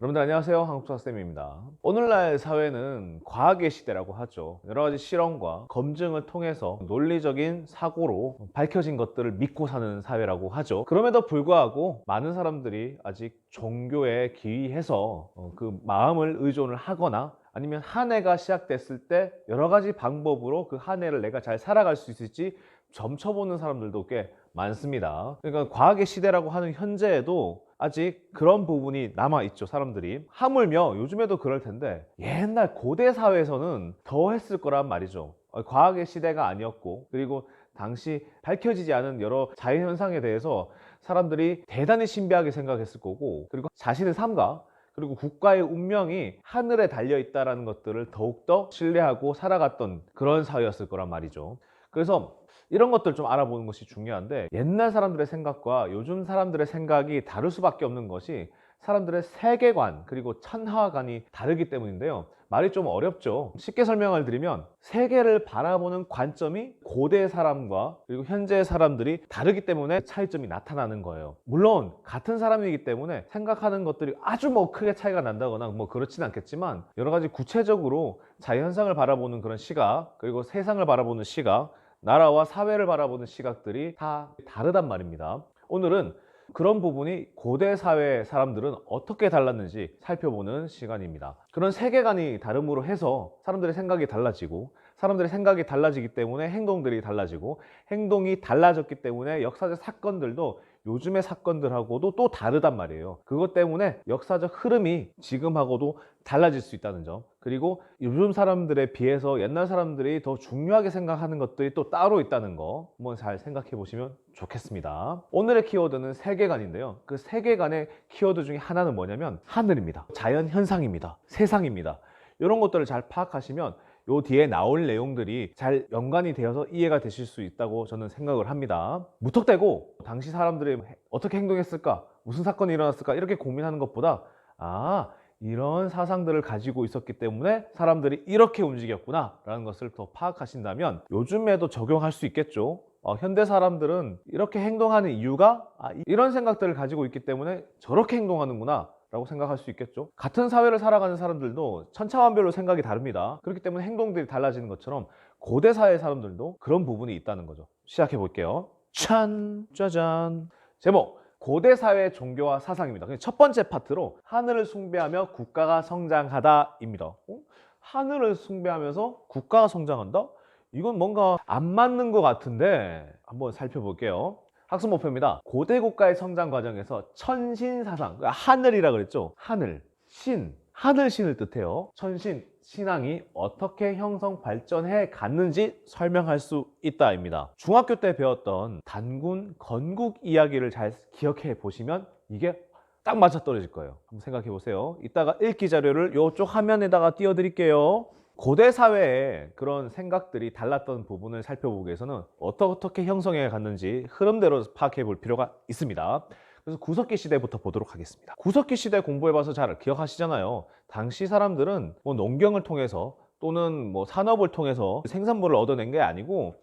여러분들 안녕하세요. 한국사쌤입니다. 오늘날 사회는 과학의 시대라고 하죠. 여러 가지 실험과 검증을 통해서 논리적인 사고로 밝혀진 것들을 믿고 사는 사회라고 하죠. 그럼에도 불구하고 많은 사람들이 아직 종교에 기이해서 어, 그 마음을 의존을 하거나 아니면 한 해가 시작됐을 때 여러 가지 방법으로 그 한 해를 내가 잘 살아갈 수 있을지 점쳐보는 사람들도 꽤 많습니다. 그러니까 과학의 시대라고 하는 현재에도 아직 그런 부분이 남아 있죠, 사람들이. 하물며 요즘에도 그럴 텐데 옛날 고대 사회에서는 더 했을 거란 말이죠. 어, 과학의 시대가 아니었고 그리고 당시 밝혀지지 않은 여러 자연 현상에 대해서 사람들이 대단히 신비하게 생각했을 거고 그리고 자신의 삶과 그리고 국가의 운명이 하늘에 달려 있다라는 것들을 더욱더 신뢰하고 살아갔던 그런 사회였을 거란 말이죠. 그래서 이런 것들 좀 알아보는 것이 중요한데 옛날 사람들의 생각과 요즘 사람들의 생각이 다를 수밖에 없는 것이 사람들의 세계관 그리고 천하관이 다르기 때문인데요. 말이 좀 어렵죠. 쉽게 설명을 드리면 세계를 바라보는 관점이 고대 사람과 그리고 현재 사람들이 다르기 때문에 차이점이 나타나는 거예요. 물론 같은 사람이기 때문에 생각하는 것들이 아주 뭐 크게 차이가 난다거나 뭐 그렇진 않겠지만 여러 가지 구체적으로 자연 현상을 바라보는 그런 시각 그리고 세상을 바라보는 시각 나라와 사회를 바라보는 시각들이 다 다르단 말입니다. 오늘은 그런 부분이 고대 사회 사람들은 어떻게 달랐는지 살펴보는 시간입니다. 그런 세계관이 다름으로 해서 사람들의 생각이 달라지고 사람들의 생각이 달라지기 때문에 행동들이 달라지고 행동이 달라졌기 때문에 역사적 사건들도 요즘의 사건들하고도 또 다르단 말이에요. 그것 때문에 역사적 흐름이 지금하고도 달라질 수 있다는 점. 그리고 요즘 사람들에 비해서 옛날 사람들이 더 중요하게 생각하는 것들이 또 따로 있다는 거 한번 잘 생각해 보시면 좋겠습니다. 오늘의 키워드는 세계관인데요. 그 세계관의 키워드 중에 하나는 뭐냐면 하늘입니다. 자연 현상입니다. 세상입니다. 이런 것들을 잘 파악하시면 요 뒤에 나올 내용들이 잘 연관이 되어서 이해가 되실 수 있다고 저는 생각을 합니다. 무턱대고 당시 사람들이 어떻게 행동했을까? 무슨 사건이 일어났을까? 이렇게 고민하는 것보다 아, 이런 사상들을 가지고 있었기 때문에 사람들이 이렇게 움직였구나 라는 것을 더 파악하신다면 요즘에도 적용할 수 있겠죠. 어, 현대 사람들은 이렇게 행동하는 이유가 아, 이런 생각들을 가지고 있기 때문에 저렇게 행동하는구나 라고 생각할 수 있겠죠. 같은 사회를 살아가는 사람들도 천차만별로 생각이 다릅니다. 그렇기 때문에 행동들이 달라지는 것처럼 고대 사회 사람들도 그런 부분이 있다는 거죠. 시작해 볼게요. 짠, 짜잔. 제목. 고대 사회 종교와 사상입니다. 첫 번째 파트로 하늘을 숭배하며 국가가 성장하다입니다. 어? 하늘을 숭배하면서 국가가 성장한다? 이건 뭔가 안 맞는 것 같은데 한번 살펴볼게요. 학습 목표입니다. 고대 국가의 성장 과정에서 천신 사상, 그러니까 하늘이라 그랬죠. 하늘, 신, 하늘 신을 뜻해요. 천신, 신앙이 어떻게 형성 발전해 갔는지 설명할 수 있다입니다. 중학교 때 배웠던 단군 건국 이야기를 잘 기억해 보시면 이게 딱 맞아 떨어질 거예요. 한번 생각해 보세요. 이따가 읽기 자료를 이쪽 화면에다가 띄워 드릴게요. 고대 사회에 그런 생각들이 달랐던 부분을 살펴보기 위해서는 어떻게 형성해 갔는지 흐름대로 파악해 볼 필요가 있습니다. 그래서 구석기 시대부터 보도록 하겠습니다. 구석기 시대 공부해봐서 잘 기억하시잖아요. 당시 사람들은 뭐 농경을 통해서 또는 뭐 산업을 통해서 생산물을 얻어낸 게 아니고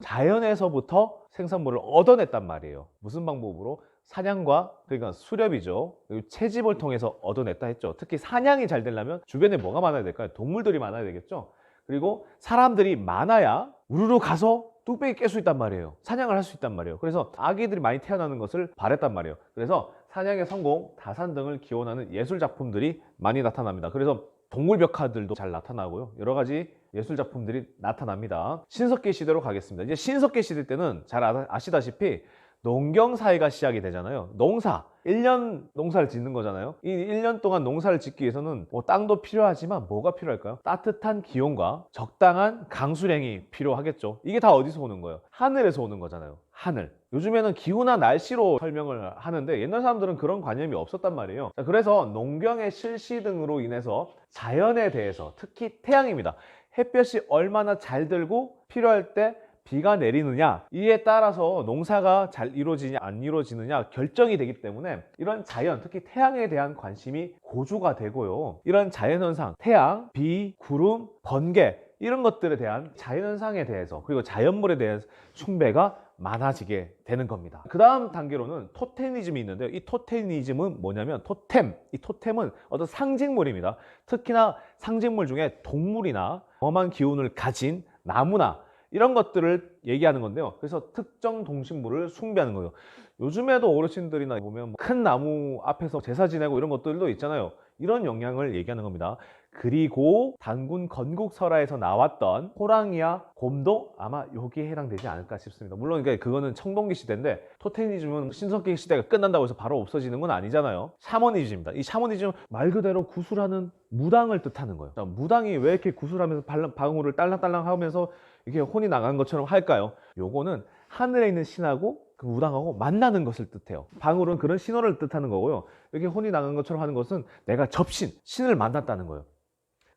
자연에서부터 생산물을 얻어냈단 말이에요. 무슨 방법으로? 사냥과 그러니까 수렵이죠. 채집을 통해서 얻어냈다 했죠. 특히 사냥이 잘 되려면 주변에 뭐가 많아야 될까요? 동물들이 많아야 되겠죠. 그리고 사람들이 많아야 우르르 가서 뚝배기 깰 수 있단 말이에요. 사냥을 할 수 있단 말이에요. 그래서 아기들이 많이 태어나는 것을 바랬단 말이에요. 그래서 사냥의 성공, 다산 등을 기원하는 예술 작품들이 많이 나타납니다. 그래서 동물 벽화들도 잘 나타나고요. 여러 가지 예술 작품들이 나타납니다. 신석기 시대로 가겠습니다. 이제 신석기 시대 때는 잘 아- 아시다시피 농경 사회가 시작이 되잖아요. 농사. 1년 농사를 짓는 거잖아요. 이 1년 동안 농사를 짓기 위해서는 뭐 땅도 필요하지만 뭐가 필요할까요? 따뜻한 기온과 적당한 강수량이 필요하겠죠. 이게 다 어디서 오는 거예요? 하늘에서 오는 거잖아요. 하늘. 요즘에는 기후나 날씨로 설명을 하는데 옛날 사람들은 그런 관념이 없었단 말이에요. 자, 그래서 농경의 실시 등으로 인해서 자연에 대해서 특히 태양입니다. 햇볕이 얼마나 잘 들고 필요할 때 비가 내리느냐 이에 따라서 농사가 잘 이루어지냐 안 이루어지느냐 결정이 되기 때문에 이런 자연 특히 태양에 대한 관심이 고조가 되고요 이런 자연현상 태양, 비, 구름, 번개 이런 것들에 대한 자연현상에 대해서 그리고 자연물에 대한 숭배가 많아지게 되는 겁니다. 그 다음 단계로는 토테니즘이 있는데요. 이 토테니즘은 뭐냐면 토템, 이 토템은 어떤 상징물입니다. 특히나 상징물 중에 동물이나 험한 기운을 가진 나무나 이런 것들을 얘기하는 건데요. 그래서 특정 동식물을 숭배하는 거예요. 요즘에도 어르신들이나 보면 큰 나무 앞에서 제사 지내고 이런 것들도 있잖아요. 이런 영향을 얘기하는 겁니다. 그리고 단군 건국설화에서 나왔던 호랑이와 곰도 아마 여기에 해당되지 않을까 싶습니다. 물론 그러니까 그거는 청동기 시대인데 토테니즘은 신석기 시대가 끝난다고 해서 바로 없어지는 건 아니잖아요. 샤머니즘입니다. 이 샤머니즘 말 그대로 구술하는 무당을 뜻하는 거예요. 자, 무당이 왜 이렇게 구술하면서 방울을 딸랑딸랑 하면서 이렇게 혼이 나간 것처럼 할까요? 요거는 하늘에 있는 신하고 그 무당하고 만나는 것을 뜻해요. 방울은 그런 신호를 뜻하는 거고요. 이렇게 혼이 나간 것처럼 하는 것은 내가 접신, 신을 만났다는 거예요.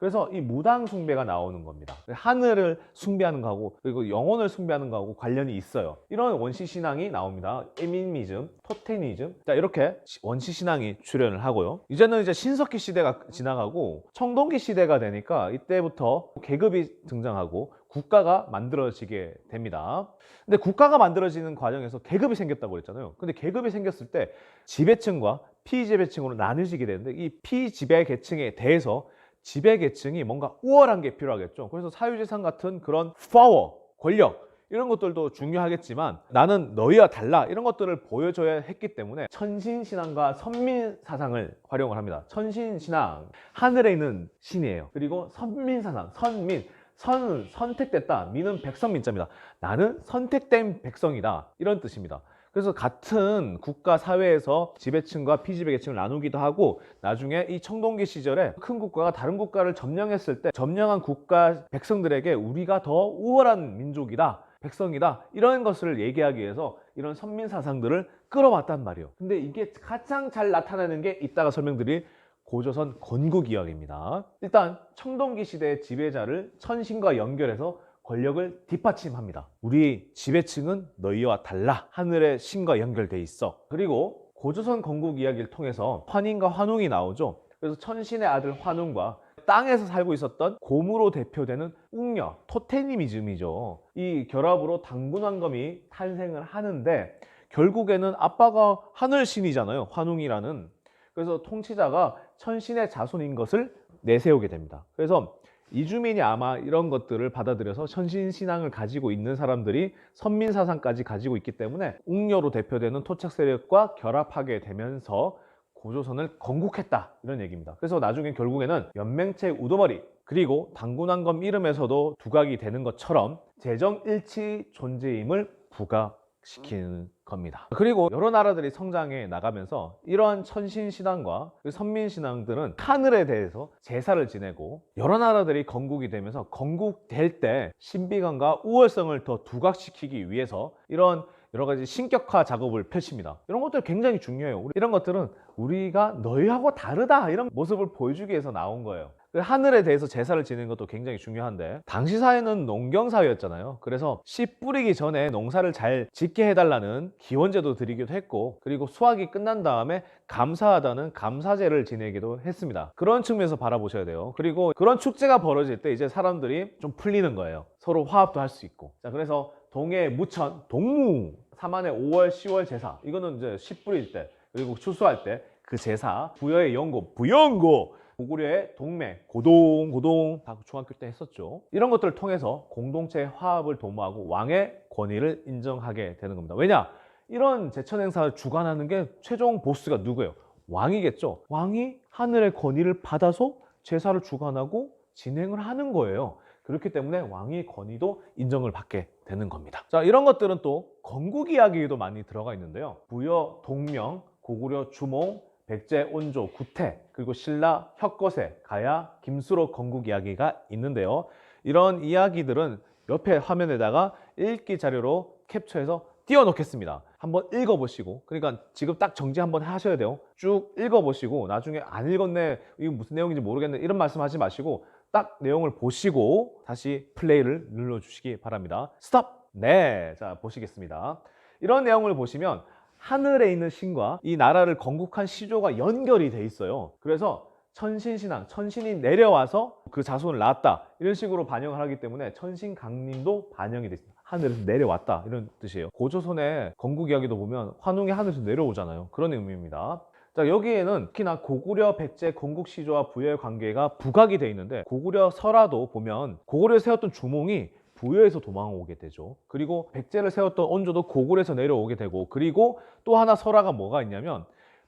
그래서 이 무당 숭배가 나오는 겁니다. 하늘을 숭배하는 거하고 그리고 영혼을 숭배하는 거하고 관련이 있어요. 이런 원시 신앙이 나옵니다. 에미니즘, 토테니즘. 자, 이렇게 원시 신앙이 출현을 하고요. 이제는 이제 신석기 시대가 지나가고 청동기 시대가 되니까 이때부터 계급이 등장하고 국가가 만들어지게 됩니다. 근데 국가가 만들어지는 과정에서 계급이 생겼다고 그랬잖아요. 근데 계급이 생겼을 때 지배층과 피지배층으로 나뉘어지게 되는데 이 피지배계층에 대해서 지배계층이 뭔가 우월한 게 필요하겠죠. 그래서 사유재산 같은 그런 파워, 권력 이런 것들도 중요하겠지만 나는 너희와 달라 이런 것들을 보여줘야 했기 때문에 천신신앙과 선민사상을 활용을 합니다. 천신신앙 하늘에 있는 신이에요. 그리고 선민사상 선민 선은 선택됐다. 민은 백성민자입니다. 나는 선택된 백성이다. 이런 뜻입니다. 그래서 같은 국가 사회에서 지배층과 피지배계층을 나누기도 하고 나중에 이 청동기 시절에 큰 국가가 다른 국가를 점령했을 때 점령한 국가 백성들에게 우리가 더 우월한 민족이다. 백성이다. 이런 것을 얘기하기 위해서 이런 선민 사상들을 끌어왔단 말이에요. 근데 이게 가장 잘 나타나는 게 이따가 설명드릴 고조선 건국 이야기입니다. 일단 청동기 시대의 지배자를 천신과 연결해서 권력을 뒷받침합니다. 우리 지배층은 너희와 달라. 하늘의 신과 연결돼 있어. 그리고 고조선 건국 이야기를 통해서 환인과 환웅이 나오죠. 그래서 천신의 아들 환웅과 땅에서 살고 있었던 곰으로 대표되는 웅녀, 토테니미즘이죠. 이 결합으로 당군왕검이 탄생을 하는데 결국에는 아빠가 하늘신이잖아요. 환웅이라는. 그래서 통치자가 천신의 자손인 것을 내세우게 됩니다. 그래서 이주민이 아마 이런 것들을 받아들여서 천신신앙을 가지고 있는 사람들이 선민사상까지 가지고 있기 때문에 웅녀로 대표되는 토착 세력과 결합하게 되면서 고조선을 건국했다 이런 얘기입니다. 그래서 나중에 결국에는 연맹체 우두머리 그리고 당군왕검 이름에서도 두각이 되는 것처럼 재정일치 존재임을 부각시키는 겁니다. 그리고 여러 나라들이 성장해 나가면서 이러한 천신신앙과 그 선민신앙들은 하늘에 대해서 제사를 지내고 여러 나라들이 건국이 되면서 건국될 때 신비감과 우월성을 더 두각시키기 위해서 이런 여러 가지 신격화 작업을 펼칩니다. 이런 것들 굉장히 중요해요. 이런 것들은 우리가 너희하고 다르다 이런 모습을 보여주기 위해서 나온 거예요. 그 하늘에 대해서 제사를 지내는 것도 굉장히 중요한데 당시 사회는 농경 사회였잖아요. 그래서 씨 뿌리기 전에 농사를 잘 짓게 해달라는 기원제도 드리기도 했고 그리고 수확이 끝난 다음에 감사하다는 감사제를 지내기도 했습니다. 그런 측면에서 바라보셔야 돼요. 그리고 그런 축제가 벌어질 때 이제 사람들이 좀 풀리는 거예요. 서로 화합도 할 수 있고. 자 그래서 동해 무천 동무 3안의 5월 10월 제사 이거는 이제 씨 뿌릴 때 그리고 추수할 때 그 제사 부여의 연고 부연고 고구려의 동맹, 고동, 고동 다 중학교 때 했었죠. 이런 것들을 통해서 공동체 화합을 도모하고 왕의 권위를 인정하게 되는 겁니다. 왜냐? 이런 제천 행사를 주관하는 게 최종 보스가 누구예요? 왕이겠죠. 왕이 하늘의 권위를 받아서 제사를 주관하고 진행을 하는 거예요. 그렇기 때문에 왕의 권위도 인정을 받게 되는 겁니다. 자, 이런 것들은 또 건국 이야기에도 많이 들어가 있는데요. 부여, 동명, 고구려, 주몽, 백제, 온조, 구태, 그리고 신라, 혁거세, 가야, 김수로 건국 이야기가 있는데요. 이런 이야기들은 옆에 화면에다가 읽기 자료로 캡처해서 띄워놓겠습니다. 한번 읽어보시고, 그러니까 지금 딱 정지 한번 하셔야 돼요. 쭉 읽어보시고, 나중에 안 읽었네, 이거 무슨 내용인지 모르겠네, 이런 말씀 하지 마시고, 딱 내용을 보시고 다시 플레이를 눌러주시기 바랍니다. 스톱! 네, 자, 보시겠습니다. 이런 내용을 보시면 하늘에 있는 신과 이 나라를 건국한 시조가 연결이 돼 있어요. 그래서 천신신앙, 천신이 내려와서 그 자손을 낳았다. 이런 식으로 반영을 하기 때문에 천신 강림도 반영이 됐습니다. 하늘에서 내려왔다 이런 뜻이에요. 고조선의 건국 이야기도 보면 환웅이 하늘에서 내려오잖아요. 그런 의미입니다. 자 여기에는 특히나 고구려 백제 건국 시조와 부여의 관계가 부각이 돼 있는데 고구려 설화도 보면 고구려에 세웠던 주몽이 부여에서 도망오게 되죠. 그리고 백제를 세웠던 온조도 고구려에서 내려오게 되고 그리고 또 하나 설화가 뭐가 있냐면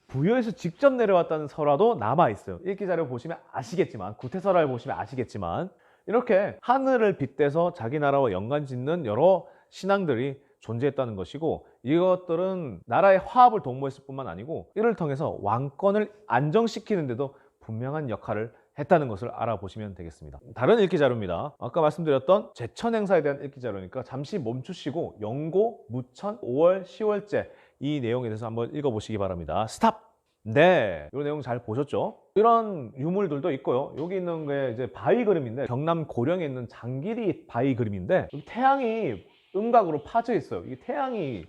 부여에서 직접 내려왔다는 설화도 남아 있어요. 읽기 자료 보시면 아시겠지만 구태설화를 보시면 아시겠지만 이렇게 하늘을 빗대서 자기 나라와 연관 짓는 여러 신앙들이 존재했다는 것이고 이것들은 나라의 화합을 도모했을 뿐만 아니고 이를 통해서 왕권을 안정시키는 데도 분명한 역할을 했다는 것을 알아보시면 되겠습니다. 다른 읽기 자료입니다. 아까 말씀드렸던 제천 행사에 대한 읽기 자료니까 잠시 멈추시고 영고, 무천, 5월, 10월째 이 내용에 대해서 한번 읽어보시기 바랍니다. 스탑! 네, 이 내용 잘 보셨죠? 이런 유물들도 있고요. 여기 있는 게 이제 바위 그림인데 경남 고령에 있는 장길이 바위 그림인데 태양이 음각으로 파져 있어요. 이게 태양이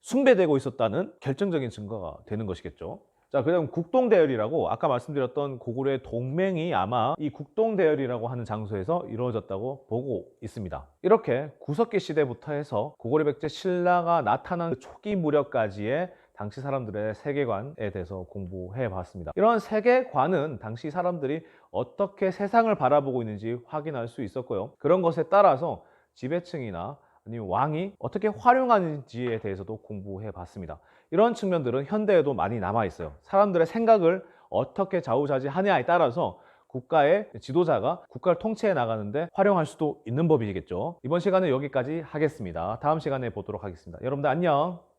숭배되고 있었다는 결정적인 증거가 되는 것이겠죠. 자, 그 다음 국동대열이라고 아까 말씀드렸던 고구려의 동맹이 아마 이 국동대열이라고 하는 장소에서 이루어졌다고 보고 있습니다. 이렇게 구석기 시대부터 해서 고구려 백제 신라가 나타난 그 초기 무렵까지의 당시 사람들의 세계관에 대해서 공부해 봤습니다. 이런 세계관은 당시 사람들이 어떻게 세상을 바라보고 있는지 확인할 수 있었고요. 그런 것에 따라서 지배층이나 아니면 왕이 어떻게 활용하는지에 대해서도 공부해 봤습니다. 이런 측면들은 현대에도 많이 남아 있어요. 사람들의 생각을 어떻게 좌우자지하냐에 따라서 국가의 지도자가 국가를 통치해 나가는데 활용할 수도 있는 법이겠죠. 이번 시간은 여기까지 하겠습니다. 다음 시간에 보도록 하겠습니다. 여러분들 안녕.